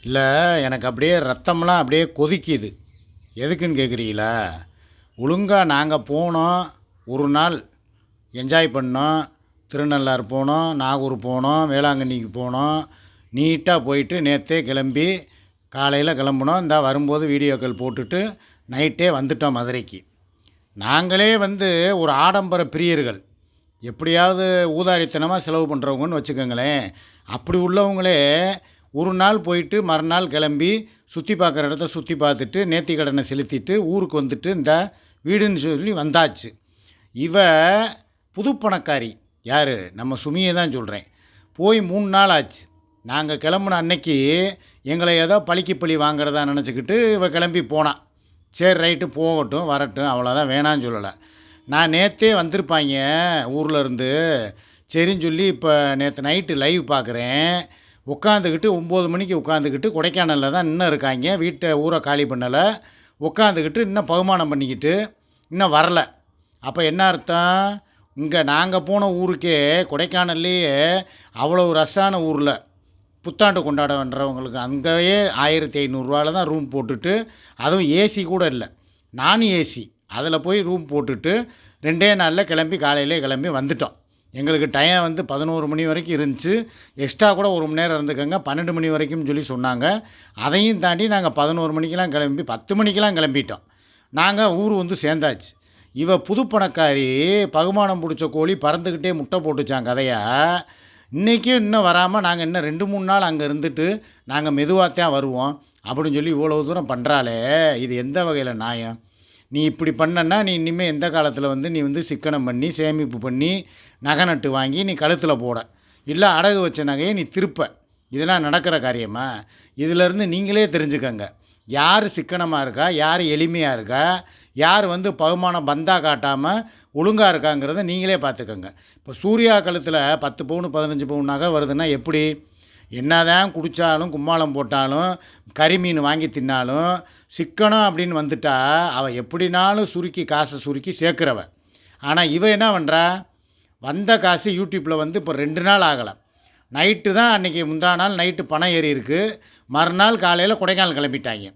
இல்லை எனக்கு அப்படியே ரத்தம்லாம் அப்படியே கொதிக்குது. எதுக்குன்னு கேட்குறீங்களா ஒழுங்காக நாங்கள் போனோம் ஒரு நாள் என்ஜாய் பண்ணோம் திருநள்ளாறு போனோம் நாகூர் போனோம் வேளாங்கண்ணிக்கு போனோம். நீட்டாக போயிட்டு நேற்றே கிளம்பி காலையில் கிளம்புனோம். இந்த வரும்போது வீடியோக்கள் போட்டுட்டு நைட்டே வந்துட்டோம் மதுரைக்கு. நாங்களே வந்து ஒரு ஆடம்பர பிரியர்கள். எப்படியாவது ஊதாரித்தனமாக செலவு பண்ணுறவங்கன்னு வச்சுக்கோங்களேன். அப்படி உள்ளவங்களே ஒரு நாள் போயிட்டு மறுநாள் கிளம்பி சுற்றி பார்க்குற இடத்த சுற்றி பார்த்துட்டு நேர்த்தி கடனை செலுத்திட்டு ஊருக்கு வந்துட்டு இந்த வீடுன்னு சொல்லி வந்தாச்சு. இவ புது பணக்காரி யார்? நம்ம சுமியை தான் சொல்கிறேன் போய் மூணு நாள் ஆச்சு. நாங்கள் கிளம்புன அன்னைக்கு எங்களை ஏதோ பழிக்கு பழி வாங்குறதா நினச்சிக்கிட்டு இவ கிளம்பி போனான் சரி ரைட்டு போகட்டும் வரட்டும் அவ்வளோதான் வேணான்னு சொல்லலை. நான் நேற்றே வந்திருப்பாங்க ஊரில் இருந்து. சரின்னு சொல்லி இப்போ நேற்று நைட்டு லைவ் பார்க்குறேன் உட்காந்துக்கிட்டு ஒம்பது மணிக்கு உட்காந்துக்கிட்டு கொடைக்கானலில் தான் இன்னும் இருக்காங்க. வீட்டை ஊரை காலி பண்ணலை. உட்காந்துக்கிட்டு இன்னும் பகுமானம் பண்ணிக்கிட்டு இன்னும் வரல. அப்போ என்ன அர்த்தம்? இங்கே நாங்கள் போன ஊருக்கே கொடைக்கானல்லையே அவ்வளோ ரஷ்ஷான ஊரில் புத்தாண்டு கொண்டாட வேண்டவங்களுக்கு அங்கேயே ஆயிரத்தி ஐநூறுரூவால தான் ரூம் போட்டுட்டு அதுவும் ஏசி கூட இல்லை. நான் ஏசி அதில் போய் ரூம் போட்டுட்டு ரெண்டே நாளில் கிளம்பி காலையிலே கிளம்பி வந்துட்டோம். எங்களுக்கு டைம் வந்து பதினோரு மணி வரைக்கும் இருந்துச்சு. எக்ஸ்ட்ரா கூட ஒரு மணி நேரம் இருந்துக்கோங்க. பன்னெண்டு மணி வரைக்கும் சொல்லி சொன்னாங்க. அதையும் தாண்டி நாங்கள் பதினோரு மணிக்கெலாம் கிளம்பி பத்து மணிக்கெலாம் கிளம்பிட்டோம். நாங்கள் ஊர் வந்து சேர்ந்தாச்சு. இவ புது பணக்காரி பகுமானம் பிடிச்ச கோழி பறந்துக்கிட்டே முட்டை போட்டுச்சான் கதையா. இன்றைக்கும் இன்னும் வராமல் நாங்கள் இன்னும் ரெண்டு மூணு நாள் அங்கே இருந்துட்டு நாங்கள் மெதுவாக தான் வருவோம். அப்படின்னு சொல்லி இவ்வளோ தூரம் பண்ணுறாளே இது எந்த வகையில் நியாயம்? நீ இப்படி பண்ணன்னா நீ இனிமேல் எந்த காலத்தில் வந்து நீ வந்து சிக்கனம் பண்ணி சேமிப்பு பண்ணி நகை நட்டு வாங்கி நீ கழுத்தில் போட. இல்லை அடகு வச்ச நகையை நீ திருப்ப. இதெல்லாம் நடக்கிற காரியமா? இதிலேருந்து நீங்களே தெரிஞ்சுக்கங்க. யார் சிக்கனமாக இருக்கா? யார் எளிமையாக இருக்கா? யார் வந்து பகுமானம் பந்தா காட்டாமல் ஒழுங்காக இருக்காங்கிறத நீங்களே பார்த்துக்கோங்க. இப்போ சூர்யா கழுத்தில் பத்து பவுன் பதினஞ்சு பவுன் நகை வருதுன்னா எப்படி? என்னதான் குடித்தாலும் கும்மாளம் போட்டாலும் கறிமீன் வாங்கி தின்னாலும் சிக்கனம் அப்படின்னு வந்துட்டா அவள் எப்படினாலும் சுருக்கி காசை சுருக்கி சேர்க்குறவ. ஆனால் இவ என்ன பண்ணுறா வந்த காசு யூடியூப்பில் வந்து இப்போ ரெண்டு நாள் ஆகலை. நைட்டு தான் அன்றைக்கி முந்தா நாள் நைட்டு பணம் ஏறி இருக்குது மறுநாள் காலையில் கொடைக்கானல் கிளம்பிட்டாங்க.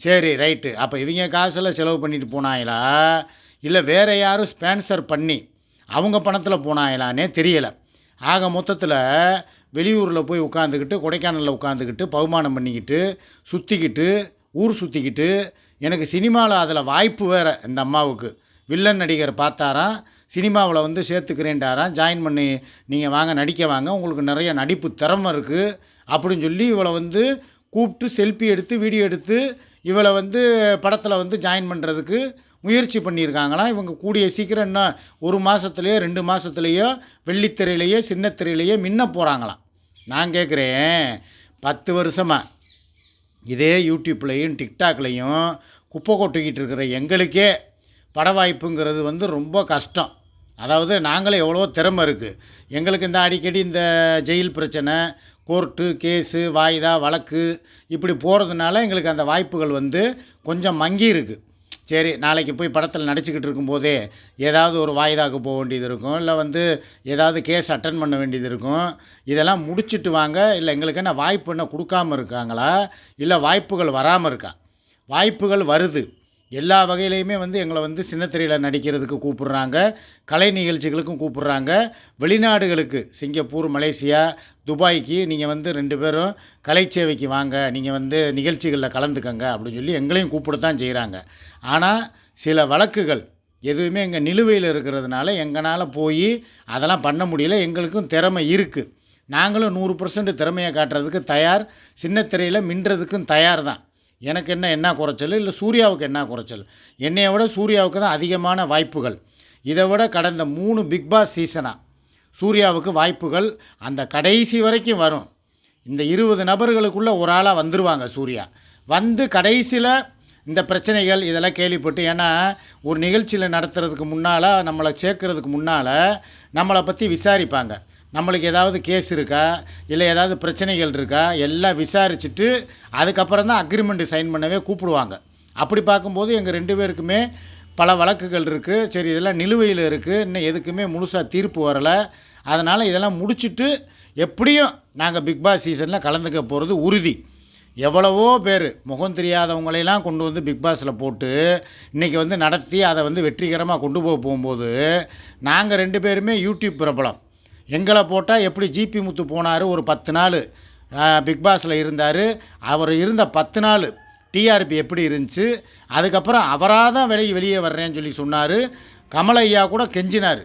சரி ரைட்டு. அப்போ இவங்க காசில் செலவு பண்ணிட்டு போனாங்களா இல்லை வேறு யாரும் ஸ்பான்சர் பண்ணி அவங்க பணத்தில் போனாங்களானே தெரியலை. ஆக மொத்தத்தில் வெளியூரில் போய் உட்காந்துக்கிட்டு கொடைக்கானலில் உட்காந்துக்கிட்டு பகுமானம் பண்ணிக்கிட்டு சுற்றிக்கிட்டு ஊர் சுற்றிக்கிட்டு எனக்கு சினிமாவில் அதில் வாய்ப்பு வேறு இந்த அம்மாவுக்கு. வில்லன் நடிகர் பார்த்தாராம். சினிமாவில் வந்து சேர்த்துக்கிறேன்டாரான் ஜாயின் பண்ணி நீங்கள் வாங்க நடிக்க வாங்க. உங்களுக்கு நிறைய நடிப்பு திறமை இருக்குது அப்படின்னு சொல்லி இவளை வந்து கூப்பிட்டு செல்ஃபி எடுத்து வீடியோ எடுத்து இவளை வந்து படத்தில் வந்து ஜாயின் பண்ணுறதுக்கு முயற்சி பண்ணியிருக்காங்களாம் இவங்க கூடிய சீக்கிரம் இன்னும் ஒரு மாதத்துலேயோ ரெண்டு மாதத்துலேயோ வெள்ளித்திரையிலையோ சின்னத்திரையிலையோ மின்ன போகிறாங்களாம் நான் கேட்குறேன் பத்து வருஷமாக இதே யூடியூப்லேயும் டிக்டாக்லேயும் குப்பை கொட்டிக்கிட்டு இருக்கிற எங்களுக்கே பட வாய்ப்புங்கிறது வந்து ரொம்ப கஷ்டம். அதாவது நாங்களே எவ்வளோ திறமை இருக்குது எங்களுக்கு இந்த அடிக்கடி இந்த ஜெயில் பிரச்சனை கோர்ட்டு கேஸு வாய்தா வழக்கு இப்படி போகிறதுனால எங்களுக்கு அந்த வாய்ப்புகள் வந்து கொஞ்சம் மங்கி இருக்குது சரி நாளைக்கு போய் படத்தில் நடிச்சுக்கிட்டு இருக்கும்போதே ஏதாவது ஒரு வாய்தாக்கு போக வேண்டியது இருக்கும். இல்லை வந்து ஏதாவது கேஸ் அட்டன் பண்ண வேண்டியது இருக்கும். இதெல்லாம் முடிச்சிட்டு வாங்க. இல்லை எங்களுக்கு என்ன வாய்ப்பு என்ன கொடுக்காம இருக்காங்களா? இல்லை வாய்ப்புகள் வராமல் இருக்கா? வாய்ப்புகள் வருது. எல்லா வகையிலையுமே வந்து எங்களை வந்து சின்னத்திரையில் நடிக்கிறதுக்கு கூப்பிடுறாங்க. கலை நிகழ்ச்சிகளுக்கும் கூப்பிடுறாங்க. வெளிநாடுகளுக்கு சிங்கப்பூர் மலேசியா துபாய்க்கு நீங்கள் வந்து ரெண்டு பேரும் கலை சேவைக்கு வாங்க நீங்கள் வந்து நிகழ்ச்சிகளில் கலந்துக்கங்க அப்படின்னு சொல்லி எங்களையும் கூப்பிடத்தான் செய்கிறாங்க ஆனால் சில வழக்குகள் எதுவுமே எங்கள் நிலுவையில் இருக்கிறதுனால எங்களால் போய் அதெல்லாம் பண்ண முடியல. எங்களுக்கும் திறமை இருக்குது நாங்களும் நூறு பர்சன்ட் திறமையை காட்டுறதுக்கு தயார். சின்னத்திரையில் மின்றதுக்கும் தயார் தான் எனக்கு என்ன என்ன குறைச்சல்? இல்லை சூர்யாவுக்கு என்ன குறைச்சல்? என்னையை விட சூர்யாவுக்கு தான் அதிகமான வாய்ப்புகள். இதை விட கடந்த மூணு பிக் பாஸ் சீசனாக சூர்யாவுக்கு வாய்ப்புகள் அந்த கடைசி வரைக்கும் வரும். இந்த இருபது நபர்களுக்குள்ளே ஒரு ஆளாக வந்துடுவாங்க சூர்யா. வந்து கடைசியில் இந்த பிரச்சனைகள் இதெல்லாம் கேள்விப்பட்டு ஏன்னா ஒரு நிகழ்ச்சியில் நடத்துறதுக்கு முன்னால் நம்மளை சேர்க்கறதுக்கு முன்னால் நம்மளை பற்றி விசாரிப்பாங்க. நம்மளுக்கு ஏதாவது கேஸ் இருக்கா? இல்லை ஏதாவது பிரச்சனைகள் இருக்கா? எல்லாம் விசாரிச்சுட்டு அதுக்கப்புறம் தான் அக்ரிமெண்ட்டு சைன் பண்ணவே கூப்பிடுவாங்க. அப்படி பார்க்கும்போது எங்கள் ரெண்டு பேருக்குமே பல வழக்குகள் இருக்குது சரி இதெல்லாம் நிலுவையில் இருக்குது இன்னும் எதுக்குமே முழுசாக தீர்ப்பு வரலை. அதனால் இதெல்லாம் முடிச்சுட்டு எப்படியும் நாங்கள் பிக் பாஸ் சீசனில் கலந்துக்க போகிறது உறுதி. எவ்வளவோ பேர் முகம் தெரியாதவங்களையெல்லாம் கொண்டு வந்து பிக் பாஸில் போட்டு இன்றைக்கி வந்து நடத்தி அதை வந்து வெற்றிகரமாக கொண்டு போக போகும்போது நாங்கள் ரெண்டு பேருமே யூடியூப் பிரபலம். எங்களை போட்டால் எப்படி ஜிபி முத்து போனார்? ஒரு பத்து நாள். பிக் பாஸில் இருந்தார். அவர் இருந்த பத்து நாள் டிஆர்பி எப்படி இருந்துச்சு? அதுக்கப்புறம் அவராக தான் வெளியே வெளியே வர்றேன்னு சொல்லி சொன்னார். கமலையா கூட கெஞ்சினார்.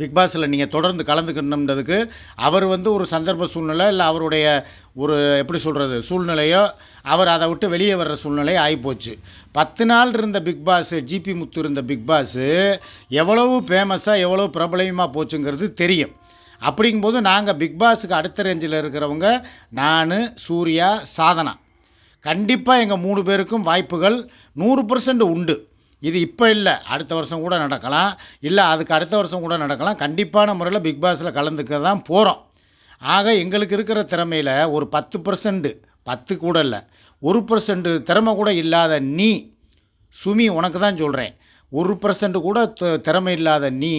பிக் பாஸில் நீங்கள் தொடர்ந்து கலந்துக்கணுன்றதுக்கு அவர் வந்து ஒரு சந்தர்ப்ப சூழ்நிலை இல்லை அவருடைய ஒரு எப்படி சொல்கிறது சூழ்நிலையோ அவர் அதை விட்டு வெளியே வர்ற சூழ்நிலை ஆகிப்போச்சு பத்து நாள் இருந்த பிக்பாஸு ஜிபி முத்து இருந்த பிக் பாஸு எவ்வளவு ஃபேமஸாக எவ்வளோ பிரபலமாக போச்சுங்கிறது தெரியும். அப்படிங்கும்போது நாங்கள் பிக் பாஸுக்கு அடுத்த ரேஞ்சில் இருக்கிறவங்க நான் சூர்யா சாதனா. கண்டிப்பாக எங்கள் மூணு பேருக்கும் வாய்ப்புகள் நூறு பர்சன்ட் உண்டு. இது இப்போ இல்லை. அடுத்த வருஷம் கூட நடக்கலாம். இல்லை அதுக்கு அடுத்த வருஷம் கூட நடக்கலாம். கண்டிப்பான முறையில் பிக் பாஸில் கலந்துக்க தான் போகிறோம் ஆக எங்களுக்கு இருக்கிற திறமையில் ஒரு பத்து பர்சன்ட்டு பத்து கூட இல்லை. ஒரு பர்சன்ட் திறமை கூட இல்லாத நீ சுமி உனக்கு தான் சொல்கிறேன் ஒரு பர்சன்ட் கூட த- திறமை இல்லாத நீ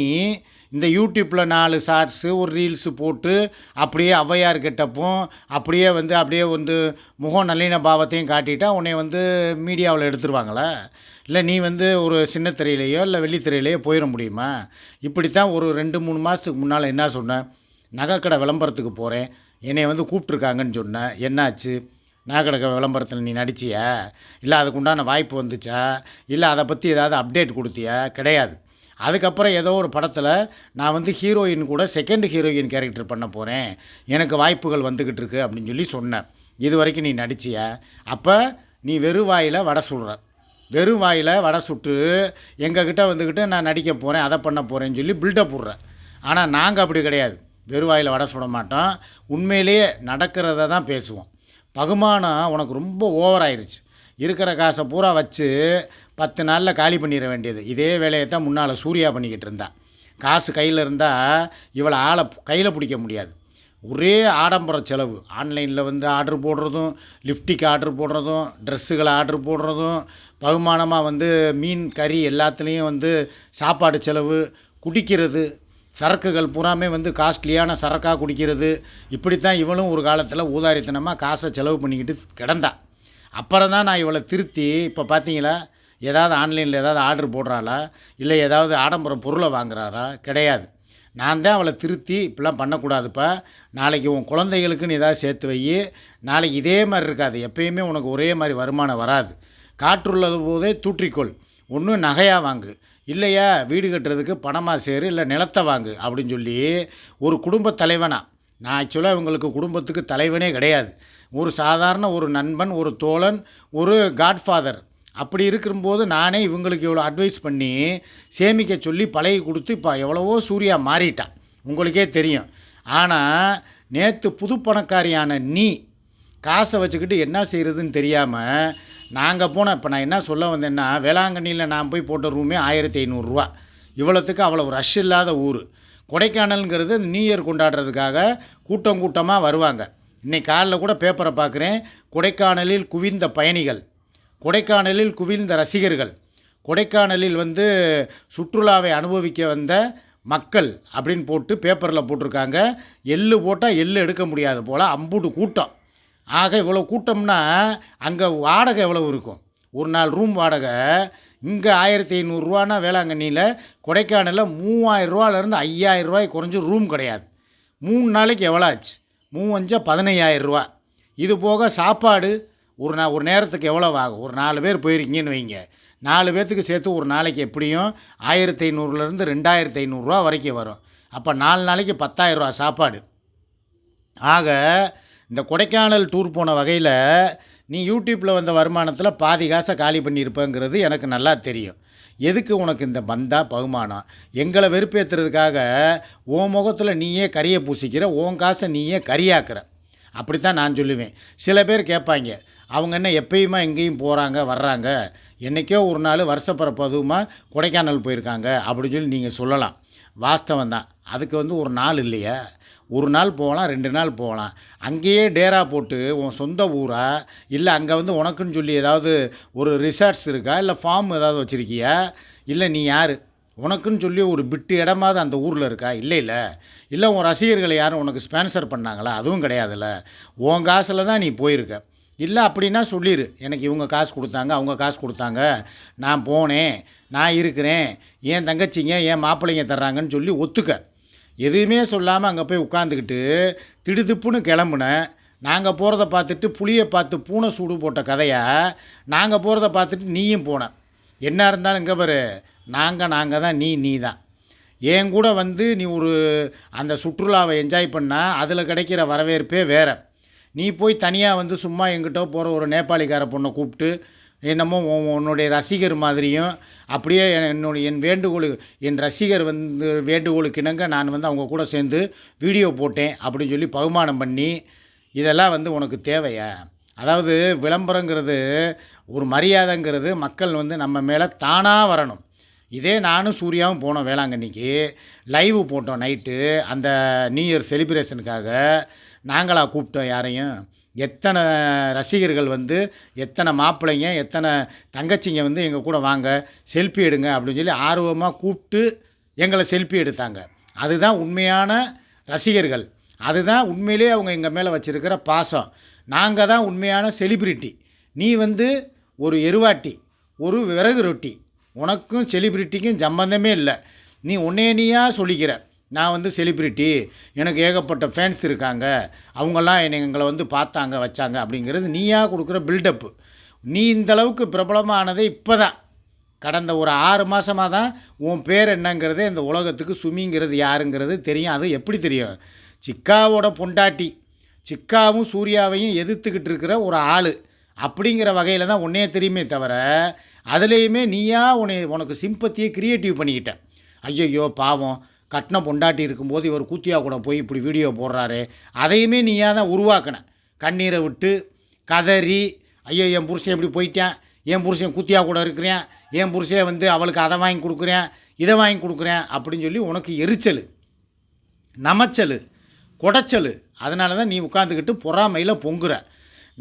இந்த யூடியூப்பில் நாலு ஷார்ட்ஸு ஒரு ரீல்ஸு போட்டு அப்படியே ஔவையார் கெட்டப்பும் அப்படியே வந்து அப்படியே வந்து முகம் நல்லின பாவத்தையும் காட்டிட்டா உன்னை வந்து மீடியாவில் எடுத்துருவாங்களே? இல்லை நீ வந்து ஒரு சின்ன திரையிலையோ இல்லை வெள்ளித்திரையிலையோ போயிட முடியுமா? இப்படித்தான் ஒரு ரெண்டு மூணு மாதத்துக்கு முன்னால் என்ன சொன்னேன்? நகைக்கடை விளம்பரத்துக்கு போகிறேன் என்னை வந்து கூப்பிட்ருக்காங்கன்னு சொன்னேன். என்னாச்சு? நகைக்கடை விளம்பரத்தில் நீ நடிச்சியா? இல்லை அதுக்குண்டான வாய்ப்பு வந்துச்சா? இல்லை அதை பற்றி ஏதாவது அப்டேட் கொடுத்தியா? கிடையாது. அதுக்கப்புறம் ஏதோ ஒரு படத்தில் நான் வந்து ஹீரோயின் கூட செகண்ட் ஹீரோயின் கேரக்டர் பண்ண போகிறேன் எனக்கு வாய்ப்புகள் வந்துக்கிட்டு இருக்கு அப்படின்னு சொல்லி சொன்னேன். இது வரைக்கும் நீ நடிச்சியா? அப்போ நீ வெறும் வாயில் வடை சொல்கிற வெறும் வாயில் வடை சுட்டு எங்ககிட்ட வந்துக்கிட்டு நான் நடிக்க போகிறேன் அதை பண்ண போகிறேன்னு சொல்லி பில்டப் விட்றேன் ஆனால் நாங்கள் அப்படி கிடையாது. வெறும் வாயில் வடை சுட மாட்டோம். உண்மையிலேயே நடக்கிறத தான் பேசுவோம். பகுமானம் உனக்கு ரொம்ப ஓவர் ஆயிடுச்சு இருக்கிற காசை பூரா வச்சு பத்து நாளில் காலி பண்ணிட வேண்டியது. இதே வேலையை தான் முன்னால் சூர்யா பண்ணிக்கிட்டு இருந்தா. காசு கையில் இருந்தால் இவளை ஆளை கையில் பிடிக்க முடியாது. ஒரே ஆடம்பர செலவு. ஆன்லைனில் வந்து ஆர்டர் போடுறதும் லிப்டிக் ஆர்டர் போடுறதும் ட்ரெஸ்ஸுகளை ஆர்டர் போடுறதும் பகுமானமாக வந்து மீன் கறி எல்லாத்துலேயும் வந்து சாப்பாடு செலவு குடிக்கிறது. சரக்குகள் பூராமே வந்து காஸ்ட்லியான சரக்காக குடிக்கிறது. இப்படித்தான் இவளும் ஒரு காலத்தில் ஊதாரித்தனமாக காசை செலவு பண்ணிக்கிட்டு கிடந்தா. அப்புறம் தான் நான் இவளை திருத்தி இப்போ பார்த்தீங்களா ஏதாவது ஆன்லைனில் ஏதாவது ஆர்டர் போடுறாளா இல்லை ஏதாவது ஆடம்பர பொருளை வாங்குறாரா கிடையாது. நான் தான் அவளை திருத்தி இப்படிலாம் பண்ணக்கூடாதுப்பா. நாளைக்கு உன் குழந்தைகளுக்குன்னு ஏதாவது சேர்த்து வை. நாளைக்கு இதே மாதிரி இருக்காது. எப்பயுமே உனக்கு ஒரே மாதிரி வருமானம் வராது. காற்றுள்ளது போதே தூற்றிக்கொள். ஒன்று நகையாக வாங்கு. இல்லையா வீடு கட்டுறதுக்கு பணமாக சேரு இல்லை நிலத்தை வாங்கு அப்படின்னு சொல்லி ஒரு குடும்ப தலைவனா. நான் ஆக்சுவலாக இவங்களுக்கு குடும்பத்துக்கு தலைவனே கிடையாது. ஒரு சாதாரண ஒரு நண்பன் ஒரு தோழன் ஒரு காட்ஃபாதர் அப்படி இருக்கும்போது நானே இவங்களுக்கு இவ்வளோ அட்வைஸ் பண்ணி சேமிக்க சொல்லி பழகி கொடுத்து இப்போ எவ்வளவோ சூர்யா மாறிட்டான் உங்களுக்கே தெரியும். ஆனால் நேற்று புது பணக்காரியான நீ காசை வச்சுக்கிட்டு என்ன செய்கிறதுன்னு தெரியாமல் நாங்கள் போன இப்போ நான் என்ன சொல்ல வந்தேன்னா வேளாங்கண்ணியில் நான் போய் போட்ட ரூமே ஆயிரத்தி ஐநூறுரூவா இவ்வளோத்துக்கு அவ்வளோ ரஷ் இல்லாத ஊர். கொடைக்கானல்ங்கிறது நியூ இயர் கொண்டாடுறதுக்காக கூட்டம் கூட்டமாக வருவாங்க. இன்னைக்கு காலைல கூட பேப்பரை பார்க்குறேன் கொடைக்கானலில் குவிந்த பயணிகள். கொடைக்கானலில் குவிந்த ரசிகர்கள். கொடைக்கானலில் வந்து சுற்றுலாவை அனுபவிக்க வந்த மக்கள் அப்படின்னு போட்டு பேப்பரில் போட்டிருக்காங்க. எள்ளு போட்டால் எள்ளு எடுக்க முடியாது போல் அம்புட்டு கூட்டம். ஆக இவ்வளோ கூட்டம்னா அங்கே வாடகை எவ்வளவு இருக்கும்? ஒரு நாள் ரூம் வாடகை இங்கே ஆயிரத்தி ஐநூறுரூவானா வேளாங்கண்ணியில் கொடைக்கானலில் மூவாயிரம் ரூபாலேருந்து ஐயாயிரம் ரூபாய் குறைஞ்சி ரூம் கிடையாது. மூணு நாளைக்கு எவ்வளோ ஆச்சு? மூவஞ்சா பதினையாயிரம் ரூபா. இது போக சாப்பாடு ஒரு நா ஒரு நேரத்துக்கு எவ்வளோ ஆகும்? ஒரு நாலு பேர் போயிருக்கீங்கன்னு வைங்க. நாலு பேர்த்துக்கு சேர்த்து ஒரு நாளைக்கு எப்படியும் ஆயிரத்தி ஐநூறுலேருந்து ரெண்டாயிரத்தி ஐநூறுரூவா வரைக்கும் வரும். அப்போ நாலு நாளைக்கு பத்தாயிரரூவா சாப்பாடு. ஆக இந்த கொடைக்கானல் டூர் போன வகையில் நீ யூடியூப்பில் வந்த வருமானத்தில் பாதி காசை காலி பண்ணியிருப்பேங்கிறது எனக்கு நல்லா தெரியும். எதுக்கு உனக்கு இந்த பந்தா பகுமானம் எங்களை வெறுப்பேற்றுறதுக்காக உன் முகத்தில் நீயே கரியை பூசிக்கிற உன் காசை நீயே கரியாக்குற. அப்படித்தான் நான் சொல்லுவேன். சில பேர் கேட்பாங்க அவங்க என்ன எப்பயுமா எங்கேயும் போகிறாங்க வர்றாங்க? என்றைக்கோ ஒரு நாள் வருஷப்பிறப்பு அதுவுமா கொடைக்கானல் போயிருக்காங்க? அப்படின்னு சொல்லி நீங்கள் சொல்லலாம். வாஸ்தவம் தான் அதுக்கு வந்து ஒரு நாள் இல்லையா. ஒரு நாள் போகலாம் ரெண்டு நாள் போகலாம். அங்கேயே டேரா போட்டு உன் சொந்த ஊரா? இல்லை அங்கே வந்து உனக்குன்னு சொல்லி ஏதாவது ஒரு ரிசார்ட்ஸ் இருக்கா? இல்லை ஃபார்ம் ஏதாவது வச்சுருக்கியா? இல்லை நீ யார்? உனக்குன்னு சொல்லி ஒரு பிட்டு இடமாவது அந்த ஊரில் இருக்கா? இல்லை இல்லை. இல்லை உன் ரசிகர்களை யாரும் உனக்கு ஸ்பான்சர் பண்ணாங்களா? அதுவும் கிடையாதுல்ல. உன் காசில் தான் நீ போயிருக்க. இல்லை அப்படின்னா சொல்லிடு எனக்கு இவங்க காசு கொடுத்தாங்க அவங்க காசு கொடுத்தாங்க. நான் போனேன் நான் இருக்கிறேன். என் தங்கச்சிங்க என் மாப்பிள்ளைங்க தர்றாங்கன்னு சொல்லி ஒத்துக்க. எதுவுமே சொல்லாமல் அங்கே போய் உட்காந்துக்கிட்டு திடுதிப்புன்னு கிளம்புனேன் நாங்கள் போகிறத பார்த்துட்டு புளியை பார்த்து பூனை சூடு போட்ட கதையை நாங்கள் போகிறத பார்த்துட்டு நீயும் போன. என்ன இருந்தாலும் இங்கே பாரு நாங்கள் நாங்கள் தான் நீ நீ தான். என் கூட வந்து நீ ஒரு அந்த சுற்றுலாவை என்ஜாய் பண்ணால் அதில் கிடைக்கிற வரவேற்பே வேறு. நீ போய் தனியாக வந்து சும்மா எங்கிட்ட போகிற ஒரு நேபாளிக்கார பொண்ணை கூப்பிட்டு என்னமோ உன்னுடைய ரசிகர் மாதிரியும் அப்படியே என்னுடைய என் வேண்டுகோளு என் ரசிகர் வந்து வேண்டுகோளுக்கு இணங்க நான் வந்து அவங்க கூட சேர்ந்து வீடியோ போட்டேன் அப்படின்னு சொல்லி பகுமானம் பண்ணி இதெல்லாம் வந்து உனக்கு தேவையா? அதாவது விளம்பரங்கிறது ஒரு மரியாதைங்கிறது மக்கள் வந்து நம்ம மேலே தானாக வரணும். இதே நானும் சூர்யாவும் போனோம் வேளாங்கண்ணிக்கு லைவ் போட்டோம் நைட்டு அந்த நியூ இயர் செலிப்ரேஷனுக்காக நாங்களாக கூப்பிட்டோம் யாரையும்? எத்தனை ரசிகர்கள் வந்து எத்தனை மாப்பிள்ளைங்க எத்தனை தங்கச்சிங்க வந்து எங்கள் கூட வாங்க செல்ஃபி எடுங்க அப்படின்னு சொல்லி ஆர்வமாக கூப்பிட்டு எங்களை செல்ஃபி எடுத்தாங்க. அதுதான் உண்மையான ரசிகர்கள். அதுதான் உண்மையிலே அவங்க எங்கள் மேலே வச்சுருக்கிற பாசம். நாங்கள் தான் உண்மையான செலிப்ரிட்டி நீ வந்து ஒரு எருவாட்டி ஒரு விறகு ரொட்டி. உனக்கும் செலிப்ரிட்டிக்கும் சம்பந்தமே இல்லை. நீ உன்னேனியாக சொல்லிக்கிற. நான் வந்து செலிப்ரிட்டி எனக்கு ஏகப்பட்ட ஃபேன்ஸ் இருக்காங்க. அவங்கெல்லாம் என்னை எங்களை வந்து பார்த்தாங்க வச்சாங்க அப்படிங்கிறது நீயாக கொடுக்குற பில்டப்பு நீ இந்தளவுக்கு பிரபலமானதே இப்போ தான் கடந்த ஒரு ஆறு மாதமாக தான் உன் பேர் என்னங்கிறதே இந்த உலகத்துக்கு சுமிங்கிறது யாருங்கிறது தெரியும். அது எப்படி தெரியும்? சிக்காவோட பொண்டாட்டி சிக்காவும் சூர்யாவையும் எதிர்த்துக்கிட்டு இருக்கிற ஒரு ஆள் அப்படிங்கிற வகையில் தான் உன்னையே தெரியுமே தவிர அதுலேயுமே நீயா உன்னை உனக்கு சிம்பத்தியை க்ரியேட்டிவ் பண்ணிக்கிட்ட. ஐயையோ பாவம். கட்டின பொண்டாட்டி இருக்கும்போது இவர் கூத்தியா கூட போய் இப்படி வீடியோ போடுறாரு. அதையுமே நீயாக தான் உருவாக்கின? கண்ணீரை விட்டு கதறி ஐயோ என் புருஷன் இப்படி போயிட்டேன். என் புருஷன் குத்தியா கூட இருக்கிறேன். என் புருஷன் வந்து அவளுக்கு அதை வாங்கி கொடுக்குறேன் இதை வாங்கி கொடுக்குறேன் அப்படின்னு சொல்லி உனக்கு எரிச்சல் நமச்சல் குடைச்சல். அதனால தான் நீ உட்காந்துக்கிட்டு பொறாமையில் பொங்குற.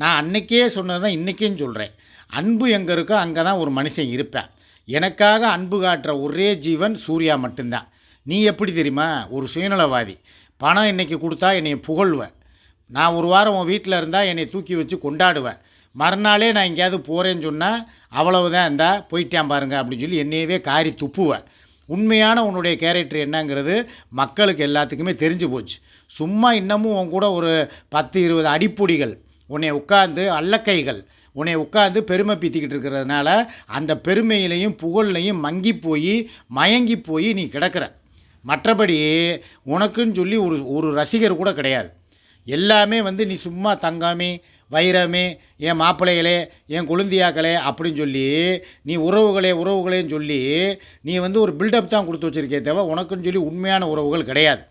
நான் அன்னைக்கே சொன்னது தான் இன்றைக்கேன்னு சொல்கிறேன் அன்பு எங்கே இருக்கோ அங்கே தான் ஒரு மனுஷன் இருப்பேன். எனக்காக அன்பு காட்டுற ஒரே ஜீவன் சூர்யா மட்டும்தான். நீ எப்படி தெரியுமா? ஒரு சுயநலவாதி. பணம் இன்றைக்கி கொடுத்தா என்னை புகழ்வேன் நான் ஒரு வாரம் உன் வீட்டில் இருந்தால் என்னை தூக்கி வச்சு கொண்டாடுவேன் மறுநாளே நான் எங்கேயாவது போகிறேன்னு சொன்னால் அவ்வளவுதான் இருந்தா போயிட்டேன் பாருங்க அப்படின்னு சொல்லி என்னையவே காரி துப்புவேன் உண்மையான உன்னுடைய கேரக்டர் என்னங்கிறது மக்களுக்கு எல்லாத்துக்குமே தெரிஞ்சு போச்சு. சும்மா இன்னமும் உன் கூட ஒரு பத்து இருபது அடிப்பொடிகள் உன்னை உட்காந்து அல்லக்கைகள் உன்னை உட்காந்து பெருமை பீத்திக்கிட்டு இருக்கிறதுனால அந்த பெருமையிலையும் புகழ்லையும் மங்கி போய் மயங்கி போய் நீ கிடக்கிற. மற்றபடி உனக்குன்னு சொல்லி ஒரு ஒரு ரசிகர் கூட கிடையாது. எல்லாமே வந்து நீ சும்மா தங்காமே வைரமே என் மாப்பிள்ளைகளே என் குழுந்தியாக்களே அப்படின்னு சொல்லி நீ உறவுகளே உறவுகளேன்னு சொல்லி நீ வந்து ஒரு பில்டப் தான் கொடுத்து வச்சுருக்கே தேவை உனக்குன்னு சொல்லி உண்மையான உறவுகள் கிடையாது.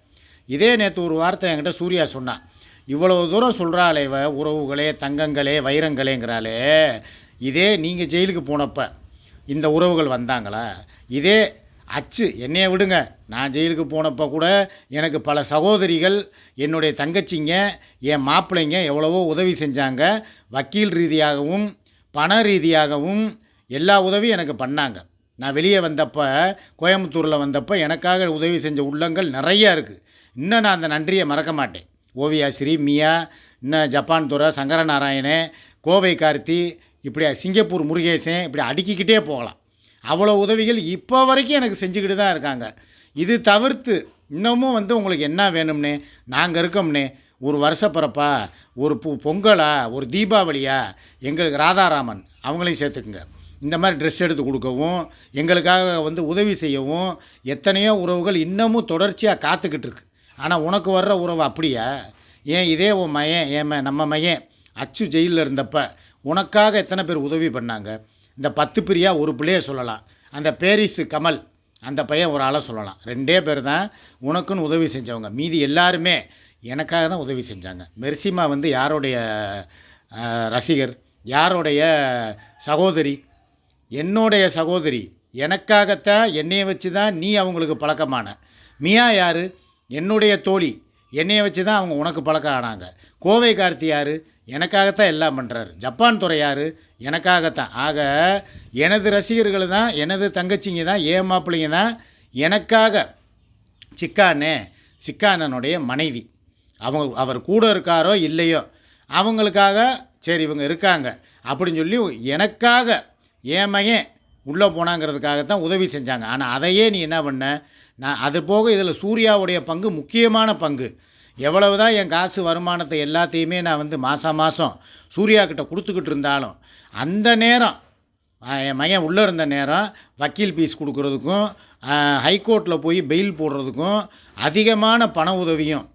இதே நேற்று ஒரு வார்த்தை என்கிட்ட சூர்யா சொன்னான் இவ்வளவு தூரம் சொல்கிறாளே இவ உறவுகளே தங்கங்களே வைரங்களேங்கிறாளே. இதே நீங்கள் ஜெயிலுக்கு போனப்போ இந்த உறவுகள் வந்தாங்களா? இதே அச்சு என்னையை விடுங்க. நான் ஜெயிலுக்கு போனப்போ கூட எனக்கு பல சகோதரிகள் என்னுடைய தங்கச்சிங்க என் மாப்பிள்ளைங்க எவ்வளவோ உதவி செஞ்சாங்க. வக்கீல் ரீதியாகவும் பண ரீதியாகவும் எல்லா உதவியும் எனக்கு பண்ணாங்க. நான் வெளியே வந்தப்போ கோயம்புத்தூரில் வந்தப்போ எனக்காக உதவி செஞ்ச உள்ளங்கள் நிறையா இருக்குது இன்னும் நான் அந்த நன்றியை மறக்க மாட்டேன். ஓவியாசிரி மியா இன்னும் ஜப்பான் துறை சங்கரநாராயணன் கோவை கார்த்தி இப்படி சிங்கப்பூர் முருகேசன் இப்படி அடுக்கிக்கிட்டே போகலாம். அவ்வளோ உதவிகள் இப்போ வரைக்கும் எனக்கு செஞ்சுக்கிட்டு தான் இருக்காங்க. இது தவிர்த்து இன்னமும் வந்து உங்களுக்கு என்ன வேணும்னே நாங்கள் இருக்கோம்னே ஒரு வருஷப்பிறப்பா ஒரு பொ பொங்கலா ஒரு தீபாவளியா எங்களுக்கு ராதாராமன் அவங்களையும் சேர்த்துக்குங்க. இந்த மாதிரி ட்ரெஸ் எடுத்து கொடுக்கவும் எங்களுக்காக வந்து உதவி செய்யவும் எத்தனையோ உறவுகள் இன்னமும் தொடர்ச்சியாக காத்துக்கிட்டு இருக்கு. ஆனால் உனக்கு வர்ற உறவு அப்படியா? ஏன் இதே உன் மயன் ஏன் நம்ம மயன் அச்சு ஜெயிலில் இருந்தப்ப உனக்காக எத்தனை பேர் உதவி பண்ணாங்க? இந்த பத்து பிரியா ஒரு பிள்ளையை சொல்லலாம். அந்த பேரிஸு கமல் அந்த பையன் ஒரு ஆளை சொல்லலாம். ரெண்டே பேர் தான் உனக்குன்னு உதவி செஞ்சவங்க. மீதி எல்லாருமே எனக்காக தான் உதவி செஞ்சாங்க. மெர்சிமா வந்து யாருடைய ரசிகர் யாருடைய சகோதரி? என்னுடைய சகோதரி. எனக்காகத்தான் என்னையை வச்சு தான் நீ அவங்களுக்கு பழக்கமான. மியா யார்? என்னுடைய தோழி. என்னையை வச்சு தான் அவங்க உனக்கு பழக்கம் ஆனாங்க. கோவை கார்த்தி யார்? எனக்காகத்தான் எல்லாம் பண்ணுறாரு ஜப்பான் துறையார் எனக்காகத்தான். ஆக எனது ரசிகர்கள் தான் எனது தங்கச்சிங்க தான் ஏன் மாப்பிள்ளைங்க தான் எனக்காக சிக்கானே சிக்கானனுடைய மனைவி. அவங்க அவர் கூட இருக்காரோ இல்லையோ அவங்களுக்காக சரி இவங்க இருக்காங்க. அப்படின்னு சொல்லி எனக்காக ஏன் மகன் உள்ளே போனாங்கிறதுக்காகத்தான் உதவி செஞ்சாங்க. ஆனால் அதையே நீ என்ன பண்ண? நான் அது போக இதில் சூர்யாவுடைய பங்கு முக்கியமான பங்கு. எவ்வளவு தான் என் காசு வருமானத்தை எல்லாத்தையுமே நான் வந்து மாதம் மாதம் சூர்யா கிட்டே கொடுத்துக்கிட்டு இருந்தாலும் அந்த நேரம் என் மையன் உள்ளே இருந்த நேரம் வக்கீல் ஃபீஸ் கொடுக்குறதுக்கும் ஹைகோர்ட்டில் போய் பெயில் போடுறதுக்கும் அதிகமான பண உதவியும்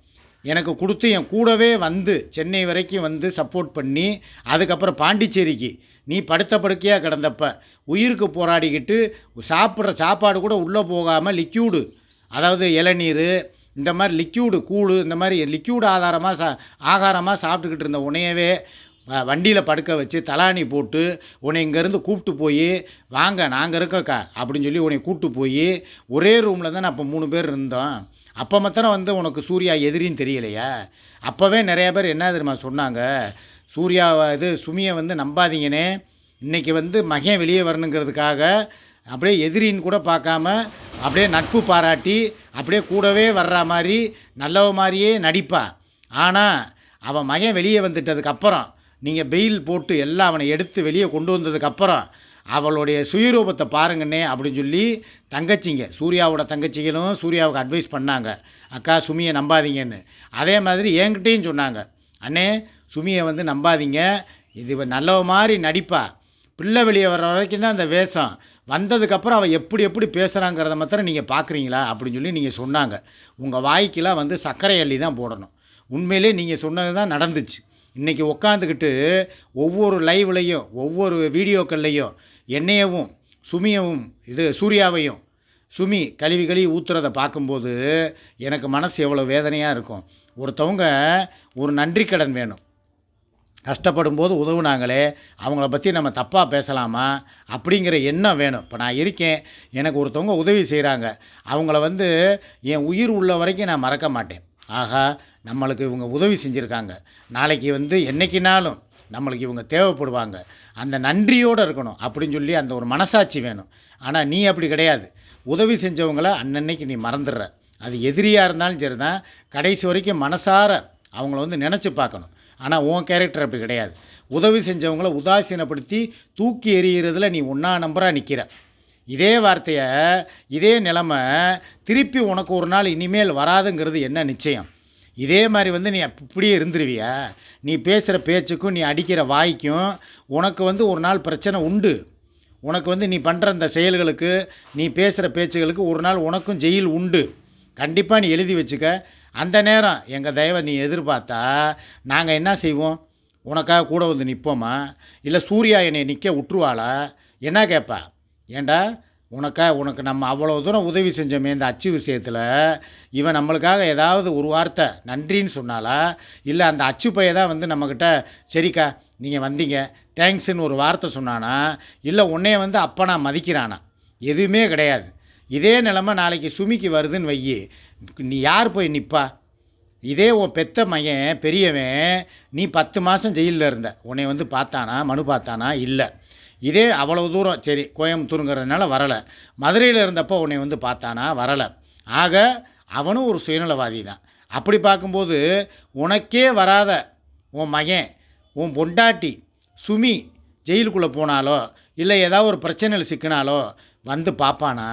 எனக்கு கொடுத்து என் கூடவே வந்து சென்னை வரைக்கும் வந்து சப்போர்ட் பண்ணி அதுக்கப்புறம் பாண்டிச்சேரிக்கு நீ படுத்த படுக்கையாக கிடந்தப்ப உயிருக்கு போராடிக்கிட்டு சாப்பிட்ற சாப்பாடு கூட உள்ளே போகாமல் லிக்யூடு அதாவது இளநீர் இந்த மாதிரி லிக்யூடு கூழு இந்த மாதிரி லிக்யூடு ஆதாரமாக சா ஆகாரமாக சாப்பிட்டுக்கிட்டு இருந்த உனையவே வண்டியில் படுக்க வச்சு தலாணி போட்டு உன்னை இங்கேருந்து கூப்பிட்டு போய் வாங்க நாங்கள் இருக்கோக்கா அப்படின்னு சொல்லி உன்னை கூப்பிட்டு போய் ஒரே ரூமில் தான் அப்போ மூணு பேர் இருந்தோம். அப்போ மாத்திரம் வந்து உனக்கு சூர்யா எதிரின்னு தெரியலையா? அப்போவே நிறைய பேர் என்ன தெரியுமா சொன்னாங்க? சூர்யா இது சுமியை வந்து நம்பாதீங்கனே. இன்றைக்கி வந்து மகன் வெளியே வரணுங்கிறதுக்காக அப்படியே எதிரின்னு கூட பார்க்காம அப்படியே நட்பு பாராட்டி அப்படியே கூடவே வர்ற மாதிரி நல்லவ மாதிரியே நடிப்பா. ஆனால் அவன் மகன் வெளியே வந்துட்டதுக்கப்புறம் நீங்கள் பெயில் போட்டு எல்லாம் அவனை எடுத்து வெளியே கொண்டு வந்ததுக்கப்புறம் அவளுடைய சுயரூபத்தை பாருங்கண்ணே அப்படின்னு சொல்லி தங்கச்சிங்க சூர்யாவோட தங்கச்சிகளும் சூர்யாவுக்கு அட்வைஸ் பண்ணாங்க. அக்கா சுமியை நம்பாதீங்கன்னு. அதே மாதிரி என்கிட்டையும் சொன்னாங்க. அண்ணே சுமியை வந்து நம்பாதீங்க. இது இவ நல்லவ மாதிரி நடிப்பா. பிள்ளை வெளியே வர்ற வரைக்கும் தான் அந்த வேஷம். வந்ததுக்கப்புறம் அவள் எப்படி எப்படி பேசுகிறாங்கிறத மாத்திரம் நீங்கள் பார்க்குறீங்களா அப்படின்னு சொல்லி நீங்கள் சொன்னாங்க. உங்கள் வாய்க்கெல்லாம் வந்து சர்க்கரை அள்ளி தான் போடணும். உண்மையிலே நீங்கள் சொன்னது தான் நடந்துச்சு. இன்றைக்கி உட்காந்துக்கிட்டு ஒவ்வொரு லைவ்லையும் ஒவ்வொரு வீடியோக்கள்லையும் என்னையவும் சுமியவும் இது சூர்யாவையும் சுமி கழுவி கழுவி ஊற்றுறதை பார்க்கும்போது எனக்கு மனசு எவ்வளோ வேதனையாக இருக்கும். ஒருத்தவங்க ஒரு நன்றி கடன் வேணும். கஷ்டப்படும் போது உதவுனாங்களே அவங்கள பற்றி நம்ம தப்பாக பேசலாமா? அப்படிங்கிற எண்ணம் வேணும். இப்போ நான் இருக்கேன் எனக்கு ஒருத்தவங்க உதவி செய்கிறாங்க அவங்கள வந்து என் உயிர் உள்ள வரைக்கும் நான் மறக்க மாட்டேன். ஆகா நம்மளுக்கு இவங்க உதவி செஞ்சுருக்காங்க. நாளைக்கு வந்து என்னைக்குனாலும் நம்மளுக்கு இவங்க தேவைப்படுவாங்க. அந்த நன்றியோடு இருக்கணும் அப்படின்னு சொல்லி அந்த ஒரு மனசாட்சி வேணும். ஆனால் நீ அப்படி கிடையாது. உதவி செஞ்சவங்கள அன்னன்னைக்கு நீ மறந்துடுற. அது எதிரியாக இருந்தாலும் சரி தான் கடைசி வரைக்கும் மனசார அவங்கள வந்து நினச்சி பார்க்கணும். ஆனால் உன் கேரக்டர் அப்படி கிடையாது. உதவி செஞ்சவங்கள உதாசீனப்படுத்தி தூக்கி எறிகிறதுல நீ ஒன்றா நம்பராக நிற்கிற இதே வார்த்தையை இதே நிலமை திருப்பி உனக்கு ஒரு நாள் இனிமேல் வராதுங்கிறது என்ன நிச்சயம்? இதே மாதிரி வந்து நீ இப்படியே இருந்துருவியா? நீ பேசுகிற பேச்சுக்கும் நீ அடிக்கிற வாய்க்கும் உனக்கு வந்து ஒரு நாள் பிரச்சனை உண்டு. உனக்கு வந்து நீ பண்ணுற அந்த செயல்களுக்கு நீ பேசுகிற பேச்சுகளுக்கு ஒரு நாள் உனக்கும் ஜெயில் உண்டு. கண்டிப்பாக நீ எழுதி வச்சுக்க. அந்த நேரம் எங்கள் தயவை நீ எதிர்பார்த்தா நாங்கள் என்ன செய்வோம்? உனக்காக கூட வந்து நிற்போமா இல்லை சூர்யா என்னை நிற்க விட்டுருவாளா என்ன கேட்பா ஏண்டா உனக்கா உனக்கு நம்ம அவ்வளோ தூரம் உதவி செஞ்சோமே இந்த அச்சு விஷயத்தில்? இவன் நம்மளுக்காக ஏதாவது ஒரு வார்த்தை நன்றின்னு சொன்னாலா இல்லை அந்த அச்சு பையை தான் வந்து நம்மக்கிட்ட சரிக்கா நீங்கள் வந்தீங்க தேங்க்ஸுன்னு ஒரு வார்த்தை சொன்னானா? இல்லை உன்னைய வந்து அப்பனா மதிக்கிறானா? எதுவுமே கிடையாது. இதே நிலமை நாளைக்கு சுமிக்கு வருதுன்னு வையி. நீ யார் போய் நிற்பா இதே உன் பெத்த மகன் பெரியவன் நீ பத்து மாதம் ஜெயிலில் இருந்த. உன்னை வந்து பார்த்தானா? மனு பார்த்தானா? இல்லை. இதே அவ்வளோ தூரம் சரி கோயம்புத்தூருங்கிறதுனால வரலை. மதுரையில் இருந்தப்போ உன்னை வந்து பார்த்தானா? வரலை. ஆக அவனும் ஒரு சுயநலவாதி தான் அப்படி பார்க்கும்போது உனக்கே வராத உன் மகன் உன் பொண்டாட்டி சுமி ஜெயிலுக்குள்ளே போனாலோ இல்லை ஏதாவது ஒரு பிரச்சனையில் சிக்கினாலோ வந்து பார்ப்பானா?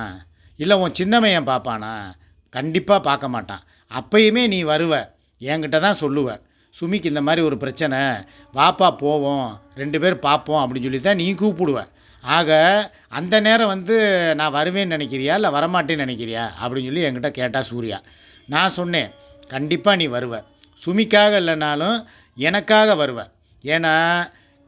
இல்லை உன் சின்னமையன் பார்ப்பானா கண்டிப்பாக பார்க்க மாட்டான். அப்பயுமே நீ வருவ. என்கிட்ட தான் சொல்லுவ. சுமிக்கு இந்த மாதிரி ஒரு பிரச்சனை. வாப்பா போவோம். ரெண்டு பேர் பார்ப்போம் அப்படின்னு சொல்லி தான் நீ கூப்பிடுவ. ஆக அந்த நேரம் வந்து நான் வருவேன்னு நினைக்கிறியா? இல்லை வரமாட்டேன்னு நினைக்கிறியா? அப்படின்னு சொல்லி என்கிட்ட கேட்டால் சூர்யா. நான் சொன்னேன் கண்டிப்பாக நீ வருவ. சுமிக்காக இல்லைனாலும் எனக்காக வருவ. ஏன்னா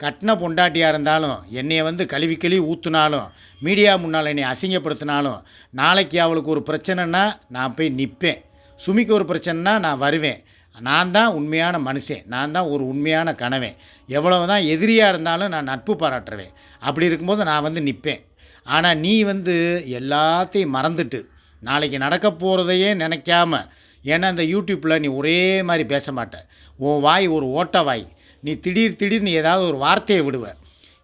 கட்டின பொண்டாட்டியாக இருந்தாலும் என்னையை வந்து கழுவி கழுவி ஊற்றுனாலும் மீடியா முன்னால் என்னை அசிங்கப்படுத்தினாலும் நாளைக்கு அவளுக்கு ஒரு பிரச்சனைனா நான் போய் நிற்பேன் சுமிக்கு ஒரு பிரச்சனைனா நான் வருவேன். நான் தான் உண்மையான மனுஷன். நான் தான் ஒரு உண்மையான கணவன். எவ்வளவு தான் எதிரியாக இருந்தாலும் நான் நட்பு பாராட்டுறவேன் அப்படி இருக்கும்போது நான் வந்து நிற்பேன் ஆனால் நீ வந்து எல்லாத்தையும் மறந்துட்டு நாளைக்கு நடக்க போகிறதையே நினைக்காம ஏன்னா இந்த யூடியூப்பில் நீ ஒரே மாதிரி பேச மாட்ட. உன் வாய் ஒரு ஓட்ட வாய். நீ திடீர் திடீர்னு ஏதாவது ஒரு வார்த்தையை விடுவ.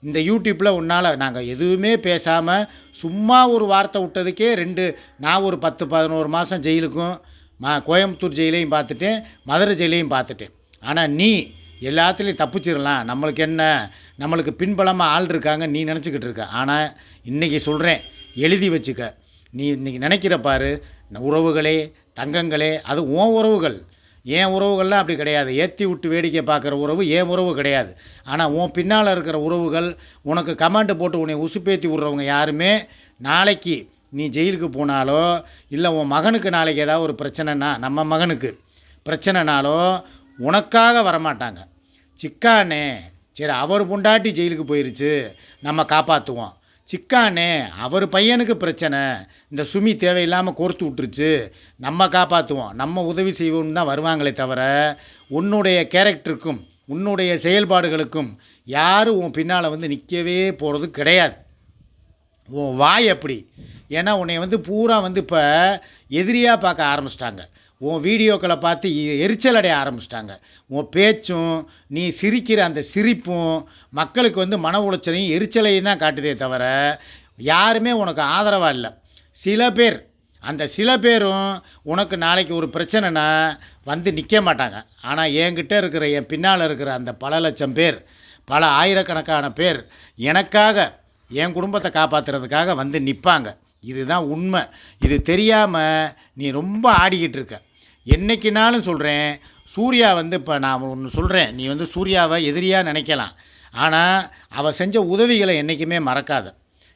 இந்த யூடியூப்பில் உன்னால் நாங்கள் எதுவுமே பேசாமல் சும்மா ஒரு வார்த்தை விட்டதுக்கே ரெண்டு நான் ஒரு பத்து பதினோரு மாதம் ஜெயிலுக்கும் மா கோயம்புத்தூர் ஜெயிலையும் பார்த்துட்டேன் மதுரை ஜெயிலையும் பார்த்துட்டேன். ஆனால் நீ எல்லாத்துலேயும் தப்பிச்சிடலாம் நம்மளுக்கு என்ன? நம்மளுக்கு பின்பலமாக ஆள் இருக்காங்க நீ நினச்சிக்கிட்டு இருக்க. ஆனால் இன்றைக்கி சொல்கிறேன் எழுதி வச்சுக்க. நீ இன்றைக்கி நினைக்கிற பாரு உறவுகளே தங்கங்களே அது உன் உறவுகள். என் உறவுகள்லாம் அப்படி கிடையாது? ஏற்றி விட்டு வேடிக்கை பார்க்குற உறவு என் உறவு கிடையாது? ஆனால் உன் பின்னால் இருக்கிற உறவுகள் உனக்கு கமாண்டு போட்டு உன்னை உசுப்பேற்றி விட்றவங்க யாருமே நாளைக்கு நீ ஜெயிலுக்கு போனாலோ இல்லை உன் மகனுக்கு நாளைக்கு ஏதாவது ஒரு பிரச்சனைனா நம்ம மகனுக்கு பிரச்சனைனாலோ உனக்காக வரமாட்டாங்க. சிக்கானே சரி அவர் புண்டாட்டி ஜெயிலுக்கு போயிருச்சு நம்ம காப்பாற்றுவோம் சிக்கானே அவர் பையனுக்கு பிரச்சனை. இந்த சுமி தேவையில்லாமல் கோர்த்து விட்டுருச்சு. நம்ம காப்பாற்றுவோம் நம்ம உதவி செய்வோம்னு தான் வருவாங்களே தவிர உன்னுடைய கேரக்டருக்கும் உன்னுடைய செயல்பாடுகளுக்கும் யாரும் உன் பின்னால் வந்து நிற்கவே போகிறது கிடையாது. உன் வாய் எப்படி? ஏன்னா உன்னை வந்து பூரா வந்து இப்போ எதிரியாக பார்க்க ஆரம்பிச்சிட்டாங்க. உன் வீடியோக்களை பார்த்து எரிச்சல் அடைய ஆரம்பிச்சிட்டாங்க. உன் பேச்சும் நீ சிரிக்கிற அந்த சிரிப்பும் மக்களுக்கு வந்து மன உளைச்சலையும் எரிச்சலையும் தான் காட்டுதே தவிர யாருமே உனக்கு ஆதரவாக இல்லை. சில பேர் அந்த சில பேரும் உனக்கு நாளைக்கு ஒரு பிரச்சனைனா வந்து நிற்க மாட்டாங்க. ஆனால் என்கிட்ட இருக்கிற என் பின்னால் இருக்கிற அந்த பல லட்சம் பேர் பல ஆயிரக்கணக்கான பேர் எனக்காக என் குடும்பத்தை காப்பாற்றுறதுக்காக வந்து நிற்பாங்க இதுதான் உண்மை. இது தெரியாமல் நீ ரொம்ப ஆடிக்கிட்டு இருக்க. என்னைக்குனாலும் சொல்கிறேன் சூர்யா வந்து இப்போ நான் ஒன்று சொல்கிறேன் நீ வந்து சூர்யாவை எதிரியாக நினைக்கலாம். ஆனால் அவள் செஞ்ச உதவிகளை என்றைக்குமே மறக்காத.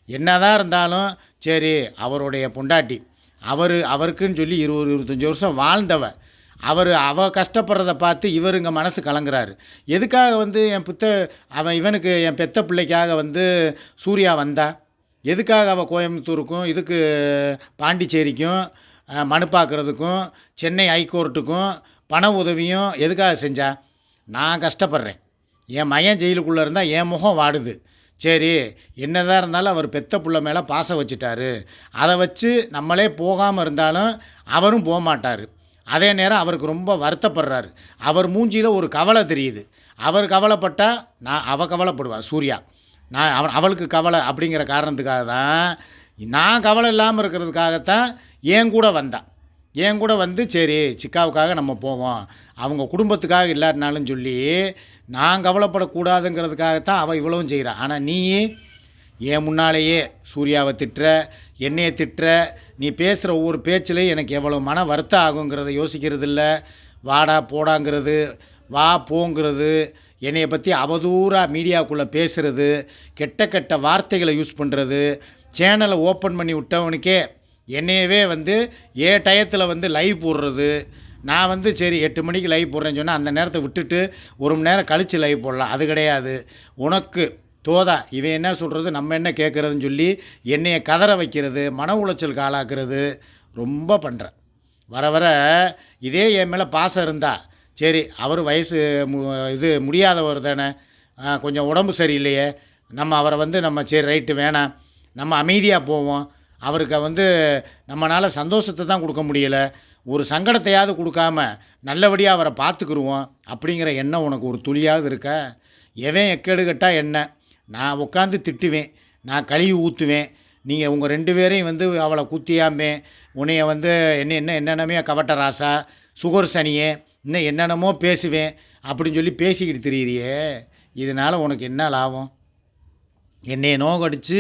என்னதான் இருந்தாலும் சரி அவருடைய பொண்டாட்டி அவர் அவருக்குன்னு சொல்லி இருபது இருபத்தஞ்சி வருஷம் வாழ்ந்தவ அவர் அவ கஷ்டப்படுறத பார்த்து இவர் இங்கே மனசு கலங்குறாரு. எதுக்காக வந்து என் புத்த அவன் இவனுக்கு என் பெத்த பிள்ளைக்காக வந்து சூர்யா வந்தா? எதுக்காக அவள் கோயம்புத்தூருக்கும் இதுக்கு பாண்டிச்சேரிக்கும் மனு பார்க்குறதுக்கும் சென்னை ஹைகோர்ட்டுக்கும் பண உதவியும் எதுக்காக செஞ்சா? நான் கஷ்டப்படுறேன். என் மகன் ஜெயிலுக்குள்ளே இருந்தால் என் முகம் வாடுது. சரி என்னதான் இருந்தாலும் அவர் பெத்த புள்ள மேலே பாசம் வச்சுட்டாரு. அதை வச்சு நம்மளே போகாமல் இருந்தாலும் அவரும் போக மாட்டார். அதே நேரம் அவருக்கு ரொம்ப வருத்தப்படுறாரு. அவர் மூஞ்சியில் ஒரு கவலை தெரியுது. அவர் கவலைப்பட்டால் நான் அவள் கவலைப்படுவா சூர்யா. நான் அவன் அவளுக்கு கவலை அப்படிங்கிற காரணத்துக்காக தான் நான் கவலை இல்லாமல் இருக்கிறதுக்காகத்தான் என் கூட வந்தான் என் கூட வந்து சரி சிக்காவுக்காக நம்ம போவோம். அவங்க குடும்பத்துக்காக இல்லாட்டினாலும் சொல்லி நான் கவலைப்படக்கூடாதுங்கிறதுக்காகத்தான் அவள் இவ்வளவும் செய்கிறான் ஆனால் நீ என் முன்னாலேயே சூர்யாவை திட்டுற என்னையை திட்டுற நீ பேசுகிற ஒவ்வொரு பேச்சிலையும் எனக்கு எவ்வளோ மன வருத்தம் ஆகுங்கிறத யோசிக்கிறது இல்லை வாடா போடாங்கிறது வா போங்கிறது என்னையை பற்றி அவதூறாக மீடியாக்குள்ளே பேசுகிறது கெட்ட கெட்ட வார்த்தைகளை யூஸ் பண்ணுறது சேனலை ஓப்பன் பண்ணி விட்டவனுக்கே என்னையவே வந்து ஏ டயத்தில் வந்து லைவ் போடுறது. நான் வந்து சரி எட்டு மணிக்கு லைவ் போடுறேன்னு சொன்னால் அந்த நேரத்தை விட்டுட்டு ஒரு மணி நேரம் கழித்து லைவ் போடலாம். அது கிடையாது. உனக்கு தோதா இவன் என்ன சொல்கிறது நம்ம என்ன கேட்குறதுன்னு சொல்லி என்னையை கதற வைக்கிறது மன உளைச்சலுக்கு ஆளாக்குறது ரொம்ப பண்ணுறேன் வர வர இதே என் மேலே பாசம் இருந்தா சரி அவர் வயசு மு- இது முடியாதவர் தானே கொஞ்சம் உடம்பு சரியில்லையே நம்ம அவரை வந்து நம்ம சரி ரைட்டு வேணாம் நம்ம அமைதியாக போவோம் அவருக்கு வந்து நம்மளால் சந்தோஷத்தை தான் கொடுக்க முடியலை. ஒரு சங்கடத்தையாவது கொடுக்காம நல்லபடியாக அவரை பார்த்துக்குருவோம் அப்படிங்கிற எண்ணம் உனக்கு ஒரு துளியாவது இருக்கா? எவன் எக்கேடு கட்டா என்ன? நான் உட்காந்து திட்டுவேன். நான் கழுவி ஊற்றுவேன் நீங்கள் உங்கள் ரெண்டு பேரையும் வந்து அவளை குத்தியாமே உன்னைய வந்து என்ன என்ன என்னென்னமே கவட்ட ராசா சுகர் சனியே இன்னும் என்னென்னமோ பேசுவேன் அப்படின்னு சொல்லி பேசிக்கிட்டு திரியிறியே. இதனால் உனக்கு என்ன லாபம்? என்னைய நோகடிச்சு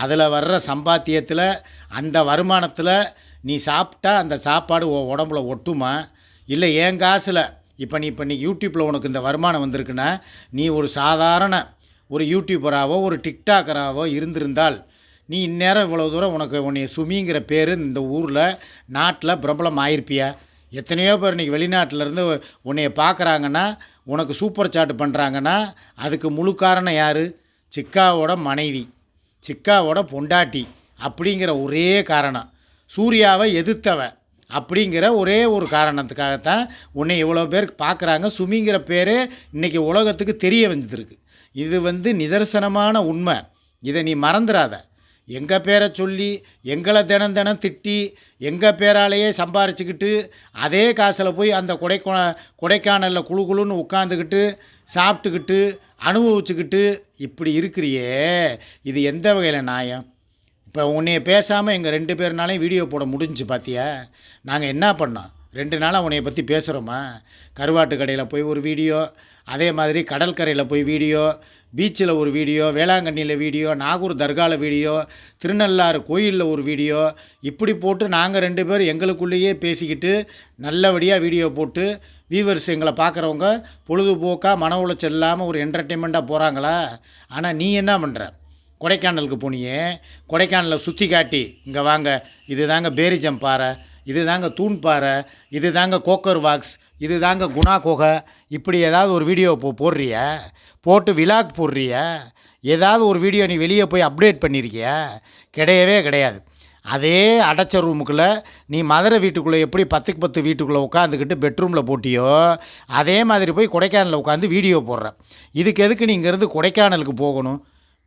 அதில் வர்ற சம்பாத்தியத்தில் அந்த வருமானத்தில் நீ சாப்பிட்டா அந்த சாப்பாடு உன் உடம்புல ஒட்டுமா? இல்லை என் காசில் இப்போ நீ இப்போ நீ யூடியூப்பில் உனக்கு இந்த வருமானம் வந்திருக்குன்னா நீ ஒரு சாதாரண ஒரு யூடியூபராகவோ ஒரு டிக்டாக்கராகவோ இருந்திருந்தால் நீ இந்நேரம் இவ்வளோ தூரம் உனக்கு உன்னை சுமிங்கிற பேர் இந்த ஊரில் நாட்டில் பிரபலம் ஆயிருப்பியா எத்தனையோ பேர் இன்றைக்கி வெளிநாட்டிலேருந்து உன்னைய பார்க்குறாங்கன்னா உனக்கு சூப்பர் சாட் பண்ணுறாங்கன்னா அதுக்கு முழு காரணம் யார்? சிக்காவோட மனைவி. சிக்காவோட பொண்டாட்டி அப்படிங்கிற ஒரே காரணம். சூர்யாவை எதிர்த்தவ அப்படிங்கிற ஒரே ஒரு காரணத்துக்காகத்தான் உன்னை இவ்வளோ பேர் பார்க்குறாங்க. சுமிங்கிற பேரே இன்றைக்கி உலகத்துக்கு தெரிய வந்துருக்கு. இது வந்து நிதர்சனமான உண்மை. இதை நீ மறந்துடாத எங்கள் பேரை சொல்லி எங்களை தினம் தினம் திட்டி எங்கள் பேராலேயே சம்பாரிச்சுக்கிட்டு அதே காசில் போய் அந்த கொடைக்கோ கொடைக்கானலில் குழு குழுன்னு உட்காந்துக்கிட்டு சாப்பிட்டுக்கிட்டு அனுபவிச்சுக்கிட்டு இப்படி இருக்கிறியே இது எந்த வகையில் நியாயம்? இப்போ உன்னைய பேசாமல் எங்கள் ரெண்டு பேர்னாலையும் வீடியோ போட முடிஞ்சுச்சு பார்த்தியா நாங்கள் என்ன பண்ணோம்? ரெண்டு நாளாக உன்னைய பற்றி பேசுகிறோமா கருவாட்டு கடையில் போய் ஒரு வீடியோ அதே மாதிரி கடற்கரையில் போய் வீடியோ பீச்சில் ஒரு வீடியோ வேளாங்கண்ணியில் வீடியோ நாகூர் தர்காவில் வீடியோ திருநள்ளாறு கோயிலில் ஒரு வீடியோ இப்படி போட்டு நாங்கள் ரெண்டு பேரும் எங்களுக்குள்ளேயே பேசிக்கிட்டு நல்லபடியாக வீடியோ போட்டு வியூவர்ஸ் எங்களை பார்க்குறவங்க பொழுதுபோக்காக மன உளைச்சல் இல்லாமல் ஒரு என்டர்டெயின்மெண்ட்டாக போகிறாங்களா ஆனால் நீ என்ன பண்ணுற கொடைக்கானலுக்கு போனியே கொடைக்கானலில் சுற்றி காட்டி இங்கே வாங்க இது தாங்க பேரிஜம் பாறை இது தாங்க தூண் பாறை இது தாங்க கோக்கர் வாக்ஸ் இது தாங்க குணா குகை. இப்படி ஏதாவது ஒரு வீடியோ போ போடுறிய? போட்டு விலாக் போடுறிய? ஏதாவது ஒரு வீடியோ நீ வெளியே போய் அப்டேட் பண்ணியிருக்கிய கிடையவே கிடையாது. அதே அடைச்ச ரூமுக்குள்ளே நீ மதுரை வீட்டுக்குள்ளே எப்படி பத்துக்கு பத்து வீட்டுக்குள்ளே உட்காந்துக்கிட்டு பெட்ரூமில் போட்டியோ அதே மாதிரி போய் கொடைக்கானலில் உட்காந்து வீடியோ போடுற. இதுக்கு எதுக்கு நீ இங்கேருந்து கொடைக்கானலுக்கு போகணும்?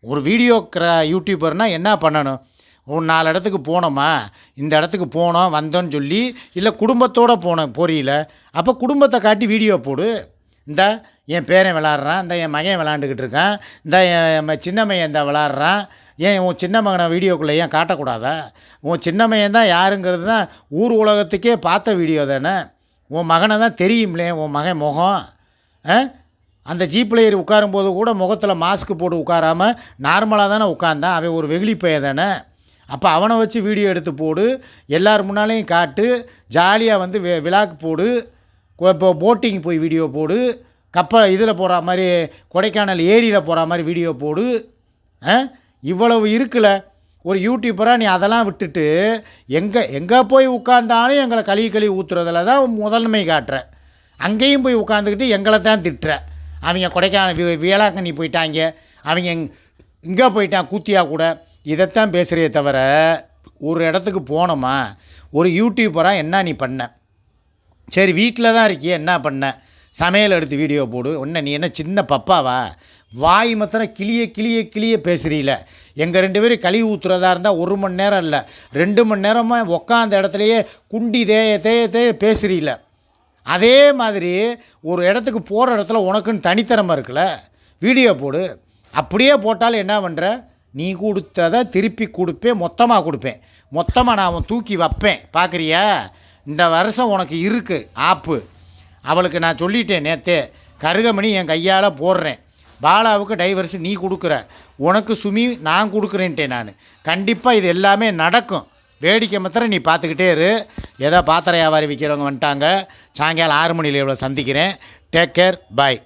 ஒரு வீடியோ யூடியூபர்னால் என்ன பண்ணணும்? ஒரு நாலு இடத்துக்கு போனோமா? இந்த இடத்துக்கு போனோம் வந்தோன்னு சொல்லி இல்லை குடும்பத்தோடு போன போறியில அப்போ குடும்பத்தை காட்டி வீடியோ போடு. இந்த என் பேரன் விளாட்றான் இந்த என் மகன் விளாண்டுக்கிட்டு இருக்கான் இந்த என் சின்னமையன் சின்ன மையன் இந்த விளாட்றான். ஏன் உன் சின்ன மகனை வீடியோக்குள்ளே ஏன் காட்டக்கூடாதா? உன் சின்ன மையன் தான் யாருங்கிறது தான் ஊர் உலகத்துக்கே பார்த்த வீடியோ தானே? உன் மகனை தான் தெரியும்லே உன் மகன் முகம். அந்த ஜீப்பில் ஏறி உட்காரும்போது கூட முகத்தில் மாஸ்க் போட்டு உட்காராமல் நார்மலாக தானே உட்காந்தான். அவன் ஒரு வெகுளி பைய தானே? அப்போ அவனை வச்சு வீடியோ எடுத்து போடு எல்லார் முன்னாலேயும் காட்டு ஜாலியாக வந்து வி விழாக்கு போடு இப்போ போட்டிங் போய் வீடியோ போடு கப்பல் இதில் போகிற மாதிரி கொடைக்கானல் ஏரியில் போகிற மாதிரி வீடியோ போடு இவ்வளவு இருக்குல்ல ஒரு யூடியூப்பராக நீ அதெல்லாம் விட்டுட்டு எங்கே எங்கே போய் உட்காந்தாலும் எங்களை கழுவி கழுவி ஊற்றுறதுல தான் முதன்மை காட்டுற. அங்கேயும் போய் உட்காந்துக்கிட்டு எங்களை தான் திட்டுற. அவங்க கொடைக்கானல் வேளாங்கண்ணி போயிட்டாங்க. அவங்க இங்கே போயிட்டான் கூத்தியா கூட. இதைத்தான் பேசுகிறே தவிர ஒரு இடத்துக்கு போனோமா ஒரு யூடியூபராக என்ன நீ பண்ண? சரி வீட்டில் தான் இருக்கியே என்ன பண்ண? சமையல் எடுத்து வீடியோ போடு. ஒன்று நீ என்ன சின்ன பப்பாவா? வாய் மத்திரம் கிளிய கிளிய கிளிய பேசுகிறீல எங்கள் ரெண்டு பேரும் கழிவு ஊற்றுறதா இருந்தால் ஒரு மணி நேரம் இல்லை. ரெண்டு மணி நேரமாக உக்காந்த இடத்துலையே குண்டி தேய தேய தேய பேசுகிறீல அதே மாதிரி ஒரு இடத்துக்கு போகிற இடத்துல உனக்குன்னு தனித்திறமை இருக்குல்ல. வீடியோ போடு. அப்படியே போட்டாலும் என்ன பண்ணுற நீ கொடுத்ததை திருப்பி கொடுப்பேன் மொத்தமாக கொடுப்பேன். மொத்தமாக நான் அவன் தூக்கி வைப்பேன். பார்க்குறியா இந்த வருஷம் உனக்கு இருக்குது ஆப்பு. அவளுக்கு நான் சொல்லிட்டேன் நேற்று கருகமணி என் கையால் போடுறேன். பாலாவுக்கு டைவர்ஸ் நீ கொடுக்குற. உனக்கு சுமி நான் கொடுக்குறேன்ட்டேன் நான். கண்டிப்பாக இது எல்லாமே நடக்கும். வேடிக்கை மாத்திரம் நீ பார்த்துக்கிட்டே இரு. ஏதோ பாத்திர வியாபாரி விற்கிறவங்க வந்துட்டாங்க. சாயங்காலம் ஆறு மணியில் இவ்வளோ சந்திக்கிறேன். Take care bye